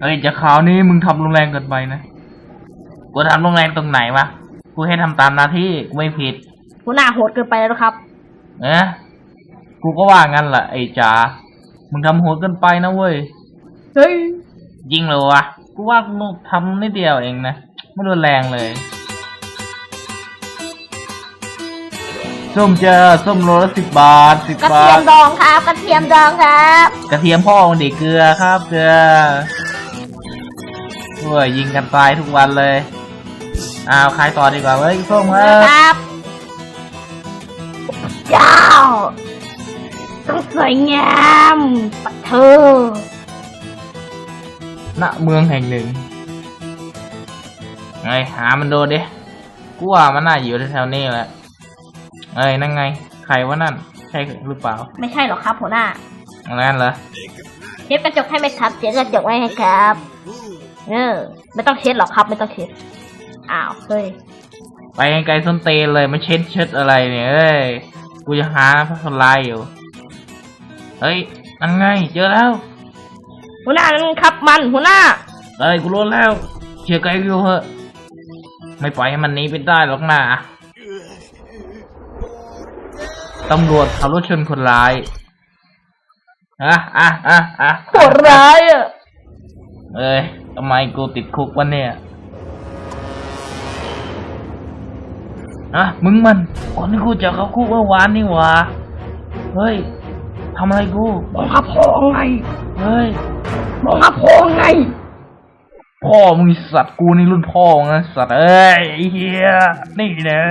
เฮ้ยจะข่าวนี้มึงทำรุนแรงเกินไปนะ กูทำรุนแรงตรงไหนวะ กูให้ทำตามหน้าที่กูไม่ผิดหัวหน้าโหดเกินไปแล้วนะครับ เอ๊ะกูก็ว่างั้นแหละไอ้จ๋า มึงทำโหดเกินไปนะเว้ย เฮ้ย ยิงเลยวะ กูว่ากูทำนิดเดียวเองนะ ไม่รุนแรงเลย ส้มเจอส้มโลละสิบบาทสิบกระบาเทียทมดองครับกระเทียมดองครับกระเทียมพ่อของเด็กเกลือครับเกลือโอ้ยยิงกันตายทุกวันเลยอ้าวขายต่อดีกว่าเว้ยส้มเออครับเจ้าต้องสวยงามปัดเธอณเมืองแห่งหนึ่งไงหามันโดนดิกูว่ามันน่าอยู่แถวๆนี้แหละ เอ้ยนั่นไง ใครวะนั่น ใช่หรือเปล่าไม่ใช่หรอกครับหัวหน้าอันนั้นเหรอเช็ดกระจกให้ไหมครับเช็ดกระจกไว้ให้ครับเออไม่ต้องเช็ดหรอกครับไม่ต้องเช็ดอ้าวเฮ้ยไปไกลๆส้นเตนเลยมาเช็ดเช็ดอะไรเนี่ยเอ้ยกูจะหาพระสลายอยู่เฮ้ยนั่นไงเจอแล้ว หัวหน้านั่นครับมันหัวหน้าเอ้ยกูรู้แล้ว เชื่อไกลกูเหอะไม่ปล่อยให้มันหนีไปได้หรอกนะ ตำรวจขับรถชนคนร้ายอะอะอะอะโหดร้ายอะเอ้ยทำไมกูติดคุกวะเนี่ยอะมึงมันก่อนที่กูจะเข้าคุกเมื่อวานนี่หว่าเฮ้ยทำอะไรกูมองหาพ่อไงเฮ้ยมองหาพ่อไงพ่อมึงไอ้สัตว์กูนี่รุ่นพ่อมึงนะสัตว์เอ้ยไอ้เฮียนี่นะ